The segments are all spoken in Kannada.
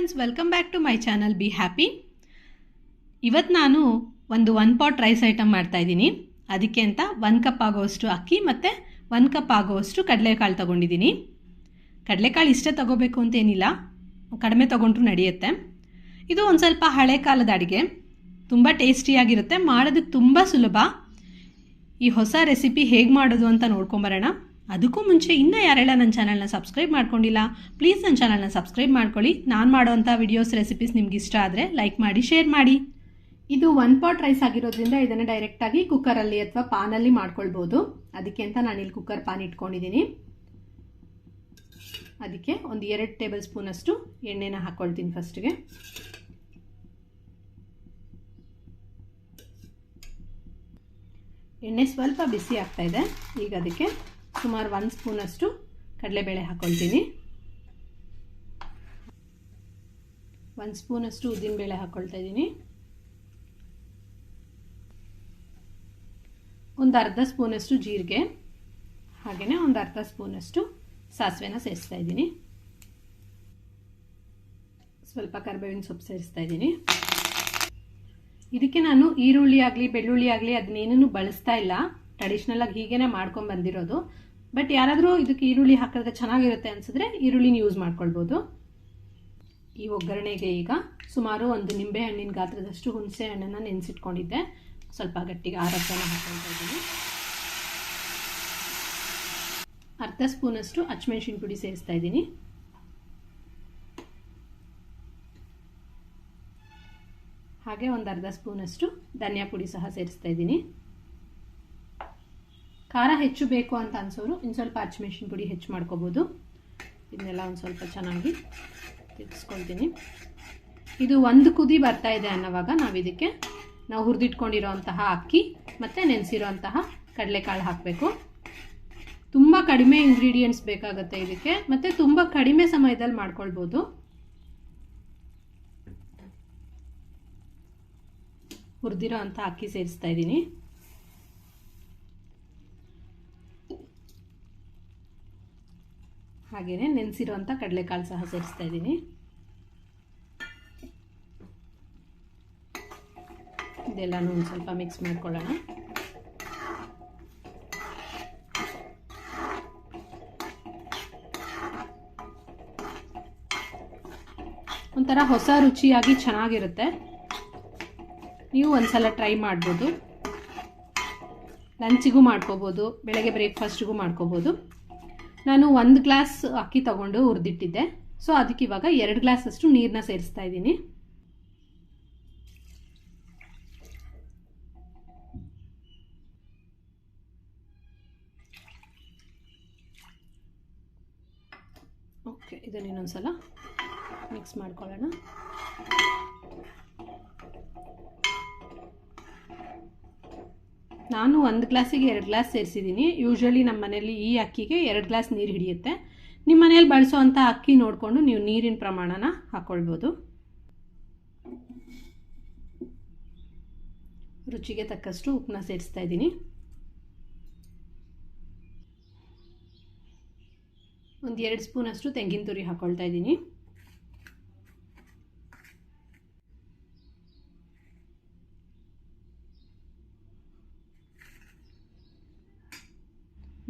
Friends welcome back to my channel be happy ಇವತ್ತು ನಾನು ಒಂದು ಒನ್ ಪಾಟ್ ರೈಸ್ ಐಟಮ್ ಮಾಡ್ತಾ ಇದ್ದೀನಿ. ಅದಕ್ಕೆ ಅಂತ ಒನ್ ಕಪ್ ಆಗೋವಷ್ಟು ಅಕ್ಕಿ ಮತ್ತು ಒನ್ ಕಪ್ ಆಗೋವಷ್ಟು ಕಡಲೆಕಾಳು ತೊಗೊಂಡಿದ್ದೀನಿ. ಕಡಲೆಕಾಳು ಇಷ್ಟೇ ತೊಗೋಬೇಕು ಅಂತೇನಿಲ್ಲ ಕಡಿಮೆ ತೊಗೊಂಡ್ರು ನಡೆಯುತ್ತೆ. ಇದು ಒಂದು ಸ್ವಲ್ಪ ಹಳೆ ಕಾಲದ ಅಡುಗೆ. ತುಂಬ ಟೇಸ್ಟಿಯಾಗಿರುತ್ತೆ ಮಾಡೋದಕ್ಕೆ ತುಂಬ ಸುಲಭ. ಈ ಹೊಸ ರೆಸಿಪಿ ಹೇಗೆ ಮಾಡೋದು ಅಂತ ನೋಡ್ಕೊಂಬರೋಣ ಅದಕ್ಕೂ ಮುಂಚೆ ಇನ್ನೂ ಯಾರೆಲ್ಲ ನನ್ನ ಚಾನಲ್ನ ಸಬ್ಸ್ಕ್ರೈಬ್ ಮಾಡ್ಕೊಂಡಿಲ್ಲ ಪ್ಲೀಸ್ ನನ್ನ ಚಾನಲ್ನ ಸಬ್ಸ್ಕ್ರೈಬ್ ಮಾಡ್ಕೊಳ್ಳಿ. ನಾನು ಮಾಡುವಂಥ ವಿಡಿಯೋಸ್ ರೆಸಿಪೀಸ್ ನಿಮ್ಗೆ ಇಷ್ಟ ಆದರೆ ಲೈಕ್ ಮಾಡಿ ಶೇರ್ ಮಾಡಿ. ಇದು ಒನ್ ಪಾಟ್ ರೈಸ್ ಆಗಿರೋದ್ರಿಂದ ಇದನ್ನು ಡೈರೆಕ್ಟಾಗಿ ಕುಕ್ಕರಲ್ಲಿ ಅಥವಾ ಪಾನಲ್ಲಿ ಮಾಡ್ಕೊಳ್ಬೋದು. ಅದಕ್ಕೆ ಅಂತ ನಾನಿಲ್ಲಿ ಕುಕ್ಕರ್ ಪಾನ್ ಇಟ್ಕೊಂಡಿದ್ದೀನಿ ಅದಕ್ಕೆ ಒಂದು ಎರಡು ಟೇಬಲ್ ಸ್ಪೂನಷ್ಟು ಎಣ್ಣೆನ ಹಾಕ್ಕೊಳ್ತೀನಿ ಫಸ್ಟ್ಗೆ ಎಣ್ಣೆ ಸ್ವಲ್ಪ ಬಿಸಿ ಆಗ್ತಾ ಇದೆ. ಈಗ ಅದಕ್ಕೆ ಸುಮಾರು ಒಂದು ಸ್ಪೂನಷ್ಟು ಕಡಲೆಬೇಳೆ ಹಾಕ್ಕೊಳ್ತೀನಿ ಒಂದು ಸ್ಪೂನಷ್ಟು ಉದ್ದಿನಬೇಳೆ ಹಾಕ್ಕೊಳ್ತಾ ಇದ್ದೀನಿ. ಒಂದು ಅರ್ಧ ಸ್ಪೂನಷ್ಟು ಜೀರಿಗೆ ಹಾಗೆಯೇ ಒಂದು ಅರ್ಧ ಸ್ಪೂನಷ್ಟು ಸಾಸಿವೆನ ಸೇರಿಸ್ತಾ ಇದ್ದೀನಿ. ಸ್ವಲ್ಪ ಕರಿಬೇವಿನ ಸೊಪ್ಪು ಸೇರಿಸ್ತಾ ಇದ್ದೀನಿ. ಇದಕ್ಕೆ ನಾನು ಈರುಳ್ಳಿ ಆಗಲಿ, ಬೆಳ್ಳುಳ್ಳಿ ಆಗಲಿ ಅದನ್ನೇನೂ ಬಳಸ್ತಾ ಇಲ್ಲ. ಟ್ರೆಡಿಷ್ನಲ್ ಆಗಿ ಹೀಗೇನೆ ಮಾಡ್ಕೊಂಡು ಬಂದಿರೋದು. ಬಟ್ ಯಾರಾದರೂ ಇದಕ್ಕೆ ಈರುಳ್ಳಿ ಹಾಕಿದ್ರೆ ಚೆನ್ನಾಗಿರುತ್ತೆ ಅನಿಸಿದ್ರೆ ಈರುಳ್ಳಿನ ಯೂಸ್ ಮಾಡ್ಕೊಳ್ಬೋದು. ಈ ಒಗ್ಗರಣೆಗೆ ಈಗ ಸುಮಾರು ಒಂದು ನಿಂಬೆ ಹಣ್ಣಿನ ಗಾತ್ರದಷ್ಟು ಹುಣಸೆ ಹಣ್ಣನ್ನು ನೆನೆಸಿಟ್ಕೊಂಡಿದ್ದೆ. ಸ್ವಲ್ಪ ಗಟ್ಟಿಗೆ ಆರಪ್ಪನ ಹಾಕ್ಕೊಳ್ತಾ ಇದ್ದೀನಿ. ಅರ್ಧ ಸ್ಪೂನಷ್ಟು ಅಚ್ಚಮೆಣಸಿನ ಪುಡಿ ಸೇರಿಸ್ತಾ ಇದ್ದೀನಿ. ಹಾಗೆ ಒಂದು ಅರ್ಧ ಸ್ಪೂನಷ್ಟು ಧನಿಯಾ ಪುಡಿ ಸಹ ಸೇರಿಸ್ತಾ ಇದ್ದೀನಿ. ಖಾರ ಹೆಚ್ಚು ಬೇಕು ಅಂತ ಅನ್ಸೋರು, ಇನ್ನು ಸ್ವಲ್ಪ ಅಚ್ಚಮೆಣಸಿನ ಪುಡಿ ಹೆಚ್ಚು ಮಾಡ್ಕೋಬೋದು. ಇದನ್ನೆಲ್ಲ ಒಂದು ಸ್ವಲ್ಪ ಚೆನ್ನಾಗಿ ತಿರ್ಗಿಸ್ಕೊಳ್ತೀನಿ ಇದು ಒಂದು ಕುದಿ ಬರ್ತಾ ಇದೆ ಅನ್ನೋವಾಗ ನಾವು ಇದಕ್ಕೆ ನಾವು ಹುರಿದಿಟ್ಕೊಂಡಿರೋಂತಹ ಅಕ್ಕಿ ಮತ್ತು ನೆನೆಸಿರೋಂತಹ ಕಡಲೆಕಾಳು ಹಾಕಬೇಕು. ತುಂಬ ಕಡಿಮೆ ಇಂಗ್ರೀಡಿಯೆಂಟ್ಸ್ ಬೇಕಾಗುತ್ತೆ ಇದಕ್ಕೆ, ಮತ್ತು ತುಂಬ ಕಡಿಮೆ ಸಮಯದಲ್ಲಿ ಮಾಡ್ಕೊಳ್ಬೋದು. ಹುರಿದಿರೋ ಅಂಥ ಅಕ್ಕಿ ಸೇರಿಸ್ತಾ ಇದ್ದೀನಿ ಹಾಗೆಯೇ ನೆನೆಸಿರೋಂಥ ಕಡಲೆಕಾಳು ಸಹ ಸೇರಿಸ್ತಾ ಇದ್ದೀನಿ. ಇದೆಲ್ಲನೂ ಒಂದು ಸ್ವಲ್ಪ ಮಿಕ್ಸ್ ಮಾಡ್ಕೊಳ್ಳೋಣ. ಒಂಥರ ಹೊಸ ರುಚಿಯಾಗಿ ಚೆನ್ನಾಗಿರುತ್ತೆ. ನೀವು ಒಂದ್ಸಲ ಟ್ರೈ ಮಾಡ್ಬೋದು. ಲಂಚಿಗೂ ಮಾಡ್ಕೋಬೋದು, ಬೆಳಗ್ಗೆ ಬ್ರೇಕ್ಫಾಸ್ಟಿಗೂ ಮಾಡ್ಕೋಬೋದು. ನಾನು ಒಂದು ಗ್ಲಾಸ್ ಅಕ್ಕಿ ತಗೊಂಡು ಹುರಿದಿಟ್ಟಿದ್ದೆ. ಸೊ ಅದಕ್ಕೆ ಇವಾಗ ಎರಡು ಗ್ಲಾಸ್ ಅಷ್ಟು ನೀರನ್ನ ಸೇರಿಸ್ತಾ ಇದ್ದೀನಿ. ಓಕೆ ಇದನ್ನ ಇನ್ನೊಂದ್ಸಲ ಮಿಕ್ಸ್ ಮಾಡ್ಕೊಳ್ಳೋಣ. ನಾನು ಒಂದು ಗ್ಲಾಸಿಗೆ ಎರಡು ಗ್ಲಾಸ್ ಸೇರಿಸಿದ್ದೀನಿ ಯೂಶ್ವಲಿ ನಮ್ಮ ಮನೇಲಿ ಈ ಅಕ್ಕಿಗೆ ಎರಡು ಗ್ಲಾಸ್ ನೀರು ಹಿಡಿಯುತ್ತೆ. ನಿಮ್ಮ ಮನೇಲಿ ಬಳಸೋವಂಥ ಅಕ್ಕಿ ನೋಡಿಕೊಂಡು ನೀವು ನೀರಿನ ಪ್ರಮಾಣನ ಹಾಕ್ಕೊಳ್ಬೋದು ರುಚಿಗೆ ತಕ್ಕಷ್ಟು ಉಪ್ಪನ್ನ ಸೇರಿಸ್ತಾ ಇದ್ದೀನಿ. ಒಂದು ಎರಡು ಸ್ಪೂನಷ್ಟು ತೆಂಗಿನ ತುರಿ ಹಾಕ್ಕೊಳ್ತಾ ಇದ್ದೀನಿ.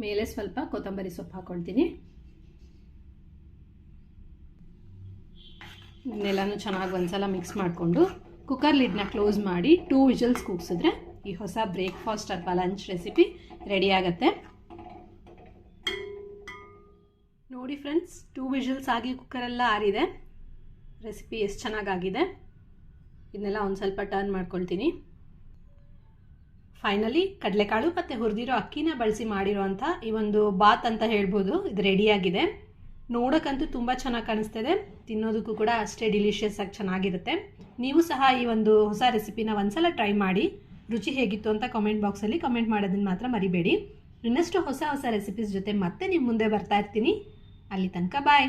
ಮೇಲೆ ಸ್ವಲ್ಪ ಕೊತ್ತಂಬರಿ ಸೊಪ್ಪು ಹಾಕ್ಕೊಳ್ತೀನಿ ಇದನ್ನೆಲ್ಲನೂ ಚೆನ್ನಾಗಿ ಒಂದ್ಸಲ ಮಿಕ್ಸ್ ಮಾಡಿಕೊಂಡು ಕುಕ್ಕರ್ ಲಿಡ್ನ ಕ್ಲೋಸ್ ಮಾಡಿ ಟೂ ವಿಜಲ್ಸ್ ಕೂಗ್ಸಿದ್ರೆ ಈ ಹೊಸ ಬ್ರೇಕ್ಫಾಸ್ಟ್ ಅಥವಾ ಲಂಚ್ ರೆಸಿಪಿ ರೆಡಿ ಆಗುತ್ತೆ. ನೋಡಿ ಫ್ರೆಂಡ್ಸ್ ಟೂ ವಿಜಲ್ಸ್ ಆಗಿ ಕುಕ್ಕರೆಲ್ಲ ಆರಿದೆ. ರೆಸಿಪಿ ಎಷ್ಟು ಚೆನ್ನಾಗಾಗಿದೆ ಇದನ್ನೆಲ್ಲ ಒಂದು ಸ್ವಲ್ಪ ಟರ್ನ್ ಮಾಡ್ಕೊಳ್ತೀನಿ. ಫೈನಲಿ ಕಡಲೆಕಾಳು ಮತ್ತು ಹುರಿದಿರೋ ಅಕ್ಕಿನ ಬಳಸಿ ಮಾಡಿರೋವಂಥ ಈ ಒಂದು ಬಾತ್ ಅಂತ ಹೇಳ್ಬೋದು. ಇದು ರೆಡಿಯಾಗಿದೆ ನೋಡೋಕ್ಕಂತೂ ತುಂಬ ಚೆನ್ನಾಗಿ ಕಾಣಿಸ್ತಿದೆ. ತಿನ್ನೋದಕ್ಕೂ ಕೂಡ ಅಷ್ಟೇ ಡಿಲಿಷಿಯಸ್ ಆಗಿ ಚೆನ್ನಾಗಿರುತ್ತೆ. ನೀವು ಸಹ ಈ ಒಂದು ಹೊಸ ರೆಸಿಪಿನ ಒಂದ್ಸಲ ಟ್ರೈ ಮಾಡಿ. ರುಚಿ ಹೇಗಿತ್ತು ಅಂತ ಕಾಮೆಂಟ್ ಬಾಕ್ಸಲ್ಲಿ ಕಮೆಂಟ್ ಮಾಡೋದನ್ನ ಮಾತ್ರ ಮರಿಬೇಡಿ. ಇನ್ನಷ್ಟು ಹೊಸ ಹೊಸ ರೆಸಿಪೀಸ್ ಜೊತೆ ಮತ್ತೆ ನಿಮ್ಮ ಮುಂದೆ ಬರ್ತಾ ಇರ್ತೀನಿ. ಅಲ್ಲಿ ತನಕ ಬಾಯ್